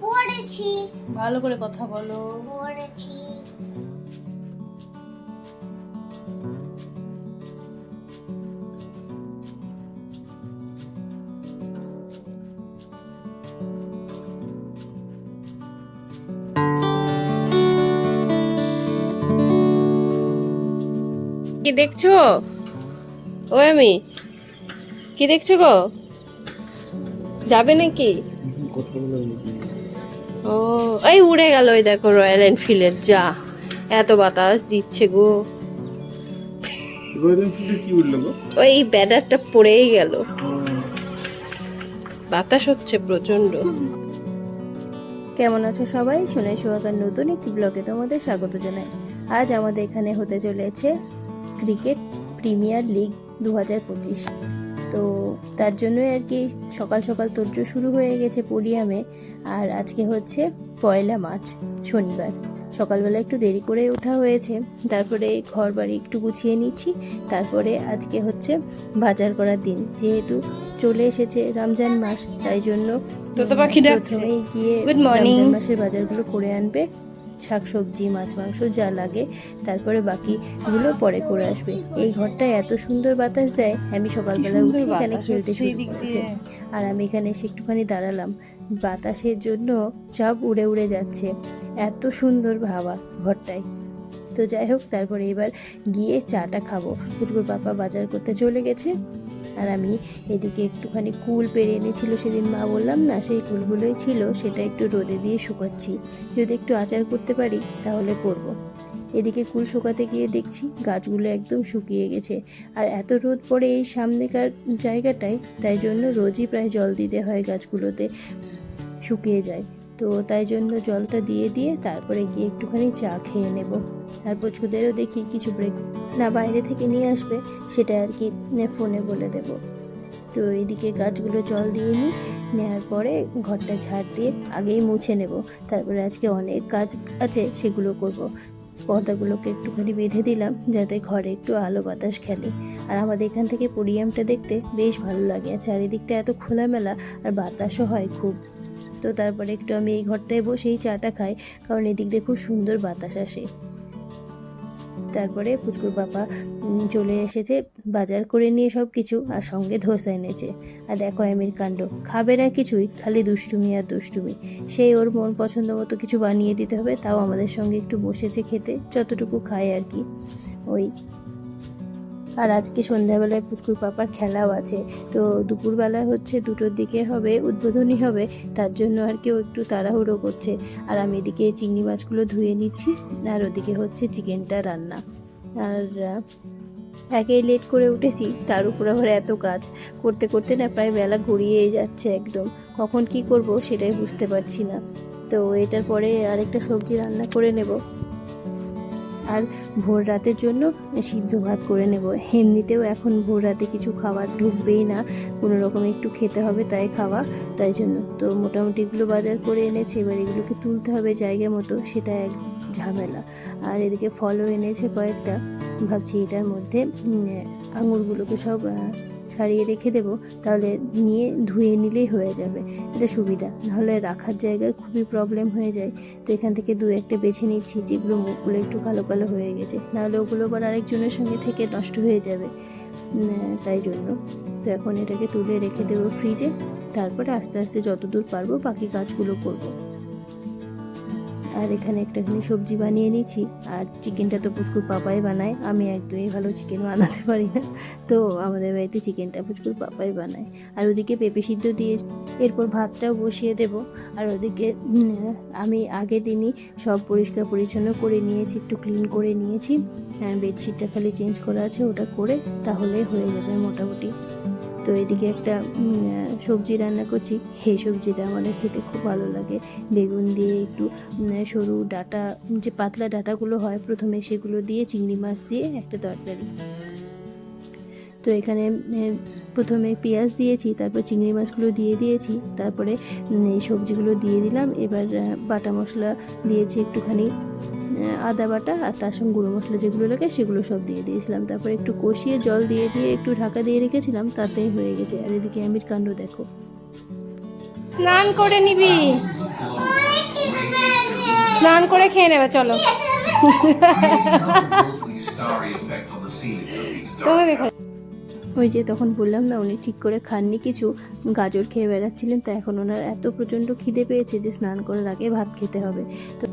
পড়েছি। ভালো করে কথা বলো। পড়েছি। কি দেখছ? ও আমি কি দেখছ গো? যাবে নাকি? ও এই উড়ে গেল ওই দেখো রয়্যাল এনফিল্ডের যা। এত বাতাস দিচ্ছে গো। ওই ব্যাটারটা পড়েই গেল। বাতাস হচ্ছে প্রচণ্ড কেমন আছো সবাই? শুনে সোহাগার নতুন একটি ব্লগে তোমাদের স্বাগত জানাই। আজ আমাদের এখানে হতে চলেছে ক্রিকেট প্রিমিয়ার লিগ দু হাজার পঁচিশ। তো তার জন্যই আর কি সকাল সকাল তোরজো শুরু হয়ে গেছে পোডিয়ামে আর আজকে হচ্ছে পয়লা মার্চ শনিবার সকালবেলা একটু দেরি করে ওঠা হয়েছে তারপরে ঘর বাড়ি একটু গুছিয়ে নিচ্ছি তারপরে আজকে হচ্ছে বাজার করার দিন যেহেতু চলে এসেছে রমজান মাস তাই জন্য। প্রথমেই গিয়ে. রমজান মাসের বাজারগুলো করে আনবে শাকসবজি মাছ মাংস যা লাগে তারপরে বাকিগুলো পরে করে আসবে। এই ঘরটায় এত সুন্দর বাতাস দেয় আমি সকালবেলা উঠে এখানে খেলতে শুরু করেছে। আর আমি এখানে এসে একটুখানি দাঁড়ালাম। বাতাসের জন্য সব উড়ে উড়ে যাচ্ছে। এত সুন্দর ভাবা ঘরটায়। তো যাই হোক তারপরে এবার গিয়ে চাটা খাব। পুচকুর পাপা বাজার করতে চলে গেছে। আর আমি এদিকে একটুখানি কুল পেরে এনেছিল সেদিন মা বললাম, না, সেই কুলগুলোই ছিল, সেটা একটু রোদে দিয়ে শুকাচ্ছি। যদি একটু আচার করতে পারি, তাহলে করব। এদিকে কুল শুকাতে গিয়ে দেখছি গাছগুলো একদম শুকিয়ে গেছে। আর এত রোদ পড়ে এই সামনেকার জায়গাটায়, তাই জন্য রোজই প্রায় জল দিতে হয় গাছগুলোতে শুকিয়ে যায়। তো তাই জন্য জলটা দিয়ে দিয়ে তারপরে গিয়ে একটুখানি চা খেয়ে নেব। আর পুচকুদেরও দেখি কিছু ব্রেক না বাইরে থেকে নিয়ে আসবে, সেটা আর কি ফোনে বলে দেব। তো এদিকে গাছগুলো জল দিয়ে নিই নেওয়ার পরে ঘরটা ঝাড় দিয়ে আগেই মুছে নেব। তারপরে আজকে অনেক কাজ আছে, সেগুলো করব। পর্দাগুলোকে একটুখানি বেঁধে দিলাম, যাতে ঘরে একটু আলো বাতাস খেলে। আর আমাদের এখান থেকে পরিয়ামটা দেখতে বেশ ভালো লাগে, আর চারিদিকটা এত খোলামেলা আর বাতাসও হয় খুব। তো তারপরে একটু আমি এই ঘরটায় বসেই চাটা খাই, কারণ এদিক দিয়ে খুব সুন্দর বাতাস আসে। তারপরে পুচকুর বাবা চলে এসেছে বাজার করে নিয়ে সব কিছু আর সঙ্গে ধোসা এনেছে। আর দেখো আমির কাণ্ড খাবে না কিছুই, খালি দুষ্টুমি আর দুষ্টুমি। সেই ওর মন পছন্দ মতো কিছু বানিয়ে দিতে হবে, তাও আমাদের সঙ্গে একটু বসেছে খেতে, যতটুকু খায় আর কি। ওই আর আজকে সন্ধ্যাবেলায় পুচকুর পাপার খেলাও আছে। তো দুপুরবেলা হচ্ছে দুটোর দিকে হবে, উদ্বোধনী হবে, তার জন্য আর কেউ একটু তাড়াহুড়ো করছে। আর আমি এদিকে চিংড়ি মাছগুলো ধুয়ে নিচ্ছি, আর ওদিকে হচ্ছে চিকেনটা রান্না। আর একেই লেট করে উঠেছি, তার উপর আবার এত কাজ। করতে করতে না প্রায় বেলা গড়িয়েই যাচ্ছে একদম। কখন কি করব সেটাই বুঝতে পারছি না। তো এটার পরে আরেকটা সবজি রান্না করে নেব। আর ভোর রাতের জন্য সিদ্ধ ভাত করে নেব। এমনিতেও এখন ভোর রাতে কিছু খাবার ঢুকবেই না। কোনো রকম একটু খেতে হবে তাই খাওয়া, তাই জন্য। তো মোটামুটি এগুলো বাজার করে এনেছে, এবার এগুলোকে তুলতে হবে জায়গা মতো, সেটা এক ঝামেলা। আর এদিকে ফলও এনেছে কয়েকটা। ভাবছি এটার মধ্যে আঙুরগুলোকে সব ছাড়িয়ে রেখে দেবো, তাহলে নিয়ে ধুয়ে নিলেই হয়ে যাবে। এটা সুবিধা, নাহলে রাখার জায়গায় খুবই প্রবলেম হয়ে যায়। তো এখান থেকে দু একটা বেছে নিচ্ছি, যেগুলো মুখগুলো একটু কালো কালো হয়ে গেছে। নাহলে ওগুলো আবার আরেকজনের সঙ্গে থেকে নষ্ট হয়ে যাবে। তাই জন্য। তো এখন এটাকে তুলে রেখে দেবো ফ্রিজে তারপরে আস্তে আস্তে যতদূর পারব বাকি কাজগুলো করব। আর এখানে একটাখানি সবজি বানিয়ে নিয়েছি। আর চিকেনটা তো পুচকুর পাপাই বানায়। আমি একদমই ভালো চিকেন বানাতে পারি না। তো আমাদের বাড়িতে চিকেনটা পুচকুর পাপাই বানায়। আর ওদিকে পেঁপে সিদ্ধ দিয়ে এরপর ভাতটাও বসিয়ে দেব। আর ওদিকে আমি আগে দিনই সব পরিষ্কার পরিচ্ছন্ন করে নিয়েছি, একটু ক্লিন করে নিয়েছি। হ্যাঁ বেডশিটটা খালি চেঞ্জ করা আছে, ওটা করে তাহলে হয়ে যাবে মোটামুটি। তো এদিকে একটা সবজি রান্না করছি। সেই সবজিটা আমাদের খেতে খুব ভালো লাগে। বেগুন দিয়ে একটু সরু ডাটা, যে পাতলা ডাটাগুলো হয়, প্রথমে সেগুলো দিয়ে চিংড়ি মাছ দিয়ে একটা তরকারি। তো এখানে প্রথমে পেঁয়াজ দিয়েছি, তারপর চিংড়ি মাছগুলো দিয়ে দিয়েছি, তারপরে এই সবজিগুলো দিয়ে দিলাম। এবার বাটা মশলা দিয়েছি একটুখানি। আদা বাটা আর তার সঙ্গে গুঁড়ো মশলা যেগুলো লাগে সেগুলো সব দিয়ে দিয়েছিলাম। তারপরে একটু কষিয়ে জল দিয়ে দিয়ে একটু ঢাকা দিয়ে রেখেছিলাম তাতেই হয়ে গেছে। আর এদিকে আমির কাণ্ড দেখো। স্নান করে নিবি। স্নান করে খেয়ে নেবে চলো। দেখা। ওই যে তখন বললাম না উনি ঠিক করে খাননি কিছু গাজর খেয়ে বেড়াচ্ছিলেন তা এখন ওনার এত প্রচণ্ড খিদে পেয়েছে যে স্নান করার আগে ভাত খেতে হবে। তো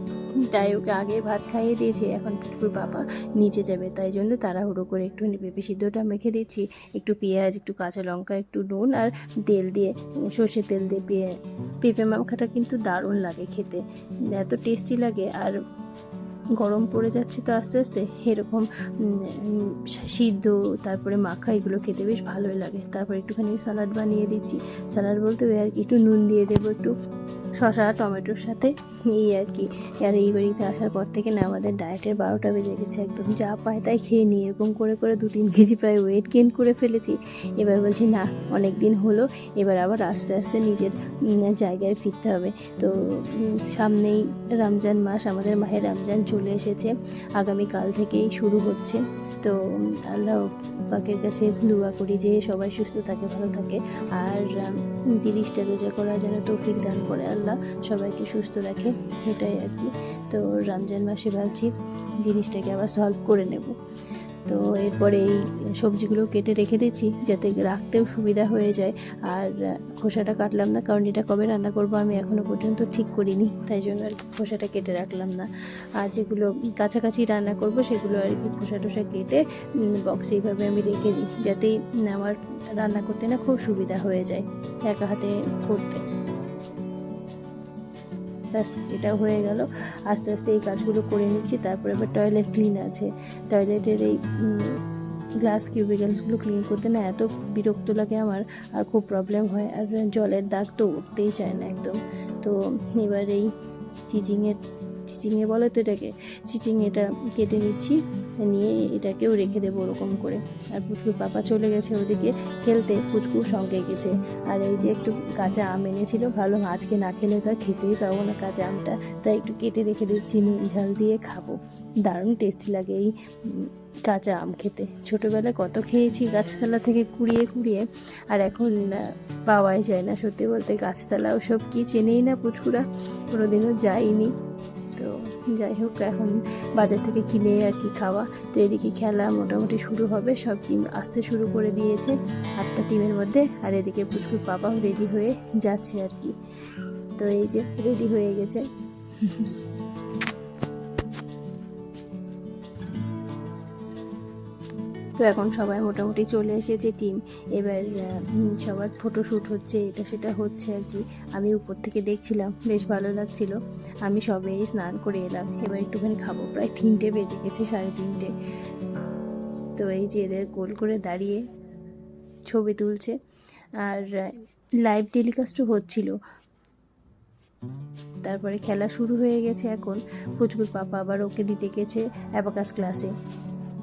তাই ওকে আগে ভাত খাইয়ে দিয়েছে, এখন পুচকুর বাবা নিচে যাবে, তাই জন্য তাড়াহুড়ো করে একটুখানি পেঁপে সিদ্ধটা মেখে দিচ্ছি, একটু পেঁয়াজ, একটু কাঁচা লঙ্কা, একটু নুন আর তেল দিয়ে, সর্ষে তেল দিয়ে পেঁপে মাখাটা কিন্তু দারুণ লাগে খেতে, এত টেস্টি লাগে আর গরম পড়ে যাচ্ছে তো আস্তে আস্তে। এরকম সিদ্ধ, তারপরে মাখা, এগুলো খেতে বেশ ভালোই লাগে। তারপর একটুখানি স্যালাড বানিয়ে দিচ্ছি। স্যালাড বলতে ওই আর কি, একটু নুন দিয়ে দেবো একটু। শশা টমেটোর সাথে, এই আর কি। আর এই বাড়িতে আসার পর থেকে না আমাদের ডায়েটের বারোটা বেজে গেছে, একদম যা পায় তাই খেয়ে নিই। এরকম করে করে দু তিন কেজি প্রায় ওয়েট গেইন করে ফেলেছি। এবার বলছি, না, অনেক দিন হলো, এবার আবার আস্তে আস্তে নিজের জায়গায় ফিরতে হবে। তো সামনেই রমজান মাস, আমাদের মাহে রমজান চলে এসেছে। আগামীকাল থেকেই শুরু হচ্ছে। তো আল্লাহ পাকের কাছে দোয়া করি যে সবাই সুস্থ থাকে, ভালো থাকে। আর তিরিশটা রোজা করা যেন তৌফিক দান করে আল্লাহ সবাইকে সুস্থ রাখে, এটাই আর কি। তো রমজান মাসে ভাবছি জিনিসটাকে আবার সলভ করে নেব। তো এরপরে এই সবজিগুলো কেটে রেখে দিচ্ছি যাতে রাখতেও সুবিধা হয়ে যায়। আর খোসাটা কাটলাম না, কারণ এটা কবে রান্না করব আমি এখনও পর্যন্ত ঠিক করিনি, তাই জন্য আর খোসাটা কেটে রাখলাম না। আর যেগুলো কাছাকাছি রান্না করব সেগুলো আর কি খোসা টোসা কেটে বক্সে এইভাবে আমি রেখে দিই, যাতে আমার রান্না করতে না খুব সুবিধা হয়ে যায়, একা হাতে করতে। ব্যাস, এটা হয়ে গেল। আস্তে আস্তে এই কাজগুলো করে নিচ্ছি, তারপরে আবার টয়লেট ক্লিন আছে। টয়লেটের এই গ্লাস কিউবিকেলসগুলো ক্লিন করতে না এত বিরক্ত লাগে আমার, আর খুব প্রবলেম হয়। আর জলের দাগ তো উঠতেই চায় না একদম। তো এবার এই চিচিংয়ের চিচিংয়ে বলে তো এটাকে। চিচিং এটা কেটে নিচ্ছি, নিয়ে এটাকেও রেখে দেবো ওরকম করে। আর পুচকুর পাপা চলে গেছে ওদিকে খেলতে, পুচকু সঙ্গে গেছে। আর এই যে একটু কাঁচা আম এনেছিল ভালো আজকে না খেলে তো আর খেতেই পারব না কাঁচা আমটা। তাই একটু কেটে রেখে দিচ্ছি, নুন ঝাল দিয়ে খাব। দারুণ টেস্টি লাগে এই কাঁচা আম খেতে। ছোটোবেলায় কত খেয়েছি গাছতলা থেকে কুড়িয়ে কুড়িয়ে, আর এখন পাওয়াই যায় না। সত্যি বলতে গাছতলা ওসব কি চেনেই না পুচকুরা? কোনোদিনও যাইনি। যাই হোক, এখন বাজার থেকে কিনে আর কি খাওয়া। তো এদিকে খেলা মোটামুটি শুরু হবে, সব টিম আসতে শুরু করে দিয়েছে আটটা টিমের মধ্যে। আর এদিকে পুচকুর পাপাও রেডি হয়ে যাচ্ছে আর কি। তো এই যে রেডি হয়ে গেছে। তো এখন সবাই মোটামুটি চলে এসেছে টিম এবার সবার ফটোশ্যুট হচ্ছে, এটা সেটা হচ্ছে আর কি। আমি উপর থেকে দেখছিলাম, বেশ ভালো লাগছিল। আমি সবেই স্নান করে এলাম। এবার একটুখানি খাব। প্রায় তিনটে বেজে গেছে, সাড়ে তিনটে। তো এই যে এদের গোল করে দাঁড়িয়ে ছবি তুলছে। আর লাইভ টেলিকাস্টও হচ্ছিল। তারপরে খেলা শুরু হয়ে গেছে এখন। পুচকুর পাপা আবার ওকে দিতে গেছে অ্যাবাকাস ক্লাসে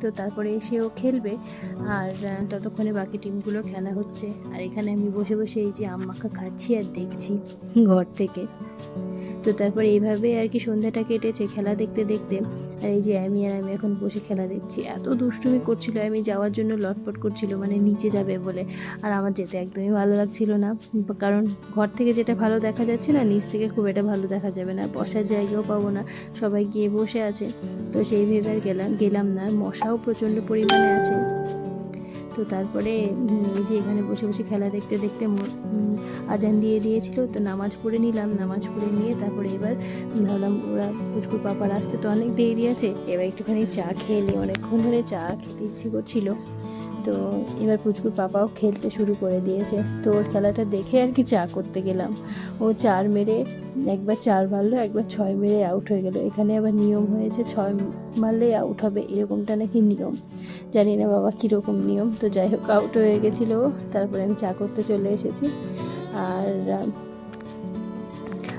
তো তারপরে এসেও খেলবে। আর ততক্ষণে বাকি টিমগুলো খেলা হচ্ছে। আর এখানে আমি বসে বসে এই যে আম মাখা খাচ্ছি আর দেখছি ঘর থেকে। তো তারপর এইভাবে আর কি সন্ধ্যাটা কেটেছে খেলা দেখতে দেখতে। আর এই যে আমি আর আমি এখন বসে খেলা দেখছি। এত দুষ্টুমি করছিল, আমি যাওয়ার জন্য লটপট করছিল মানে নিচে যাবে বলে। আর আমার যেতে একদমই ভালো লাগছিল না। কারণ ঘর থেকে যেটা ভালো দেখা যাচ্ছে না, নিচ থেকে খুব একটা ভালো দেখা যাবে না। বসার জায়গাও পাবো না, সবাই গিয়ে বসে আছে। তো সেই ভেবে আর গেলাম গেলাম না। মশাও প্রচণ্ড পরিমাণে আছে। তো তারপরে এই যে এখানে বসে বসে খেলা দেখতে দেখতে আজান দিয়ে দিয়েছিল, তো নামাজ পড়ে নিলাম, নামাজ পড়ে নিয়ে তারপরে এবার ভাবলাম ওরা পুচকুর পাপার আসতে তো অনেক দেরি আছে, এবার একটুখানি চা খেয়ে নিই, অনেকক্ষণ ধরে চা খেতে ইচ্ছে করছিল। তো এবার পুচকুর পাপাও খেলতে শুরু করে দিয়েছে। তো ওর খেলাটা দেখে আর কি চা করতে গেলাম। ও চার মেরে একবার চার মারলো, একবার ছয় মেরে আউট হয়ে গেল। এখানে আবার নিয়ম হয়েছে, ছয় মারলেই আউট হবে। এরকমটা নাকি নিয়ম? জানি না বাবা কীরকম নিয়ম। তো যাই হোক আউট হয়ে গেছিল। তারপরে আমি চা করতে চলে এসেছি। আর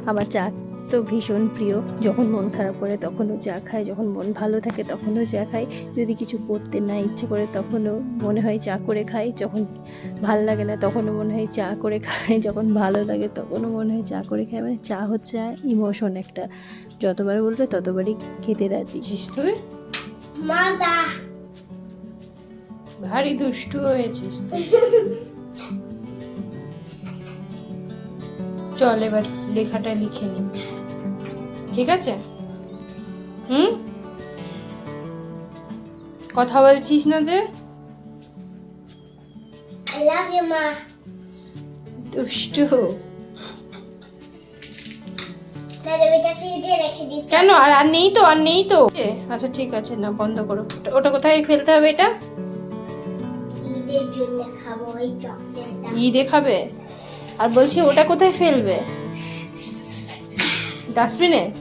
আমার চা তো ভীষণ প্রিয়। যখন মন খারাপ করে তখনও চা খায়। যখন মন ভালো থাকে তখনও চা খায়। যদি কিছু করতে না ইচ্ছে করে তখনও মনে হয় চা করে খাই। যখন ভালো লাগে না তখনও মনে হয় চা করে খাই। যখন ভালো লাগে তখনও মনে হয় চা করে খাই। মানে চা হচ্ছে ইমোশন একটা। যতবার বলবে ততবারই খেতে রাজি। তুই ভারী দুষ্টু হয়েছিস তুই চল এবার লেখাটা লিখে নি। ঠিক আছে? হুম? কথা বলছিস না যে? দুষ্টু। কেন? আর আর নেই তো আর নেই তো। আচ্ছা ঠিক আছে না বন্ধ করো। ওটা- কোথায় ফেলতে হবে এটা? ঈদে খাবে? আর বলছি ওটা কোথায় ফেলবে? ডাস্টবিনে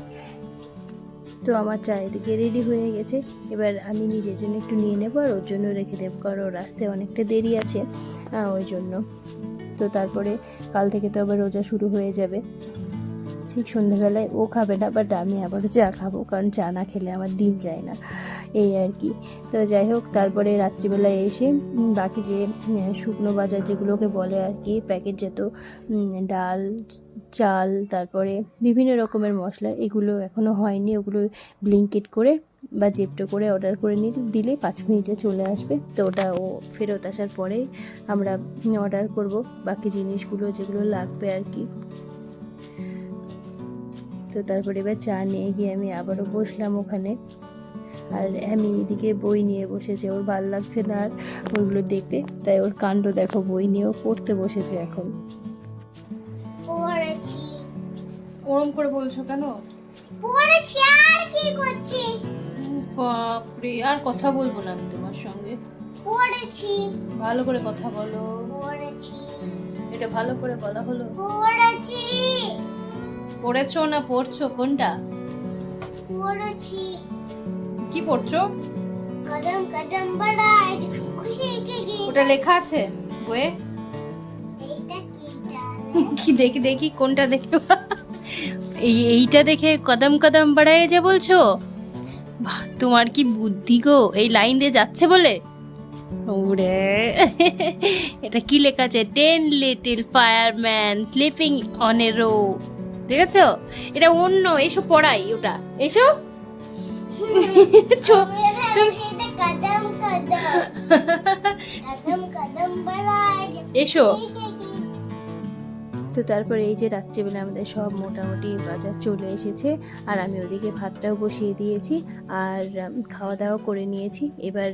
তো আমার চারিদিকে রেডি হয়ে গেছে। এবার আমি নিজের জন্য একটু নিয়ে নেব আর ওর জন্য রেখে দেব, কারণ ওর আসতে অনেকটা দেরি আছে। হ্যাঁ ওই জন্য। তো তারপরে কাল থেকে তো আবার রোজা শুরু হয়ে যাবে। ঠিক সন্ধ্যাবেলায় ও খাবে না বাট আমি আবার চা খাব, কারণ চা না খেলে আমার দিন যায় না। এই আর কি। তো যাই হোক, তারপরে রাত্রিবেলায় এসে বাকি যে শুকনো বাজার যেগুলোকে বলে আর কি, প্যাকেট যেত ডাল, চাল, তারপরে বিভিন্ন রকমের মশলা, এগুলো এখনও হয়নি। ওগুলো ব্লিঙ্কেট করে বা জেপটো করে অর্ডার করে নিলে, দিলে পাঁচ মিনিটে চলে আসবে। তো ওটা ও ফেরত আসার পরেই আমরা অর্ডার করব বাকি জিনিসগুলো যেগুলো লাগবে আর কি। তো তারপরে এবার চা নিয়ে গিয়ে আমি আবারও বসলাম ওখানে। আর আমি এদিকে বই নিয়ে বসেছে ওর ভালো লাগছে না আর ওইগুলো দেখতে। তাই ওর কাণ্ড দেখো বই নিয়েও পড়তে বসেছে এখন। ওরম করে বলছো কেন? পড়েছি আর কি করছি? বাপরে আর কথা বলব না আমি তোমার সঙ্গে। পড়েছি। ভালো করে কথা বলো। পড়েছি। এটা ভালো করে বলা হলো? পড়েছি। পড়েছো না পড়ছো কোনটা? পড়েছি। কি পড়ছো? কদম কদম বাড়াই খুশি কে গীত ওটা লেখা আছে বইয়ে? এইটা কি দেখি দেখি কোনটা দেখে এই এইটা দেখে কদম কদম বাড়ায় যে বলছো? বাহ, তোমার কি বুদ্ধি গো? এই লাইন দিয়ে যাচ্ছে বলে? ওরে এটা কি লেখা আছে? Ten little fireman sleeping on a row দেখেছ? এটা অন্য এসো পড়াই ওটা। এসো। এসো তো তারপরে এই যে রাত্রিবেলা আমাদের সব মোটামুটি বাজার চলে এসেছে আর আমি ওদিকে ভাতটাও বসিয়ে দিয়েছি আর খাওয়া দাওয়া করে নিয়েছি। এবার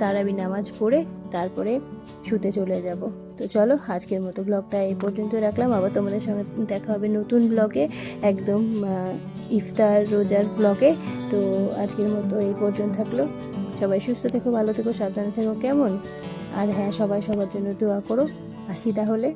তারাবি নামাজ পড়ে তারপরে শুতে চলে যাব। তো চলো আজকের মতো ব্লগটা এই পর্যন্ত রাখলাম। আবার তোমাদের সঙ্গে দেখা হবে নতুন ব্লগে। একদম ইফতার, রোজার ব্লগে তো আজকের মতো এই পর্যন্ত থাকল। সবাই সুস্থ থেকো, ভালো থেকো, সাবধানে থেকো, কেমন? আর হ্যাঁ সবাই সবার জন্য দোয়া করো। আসি তাহলে।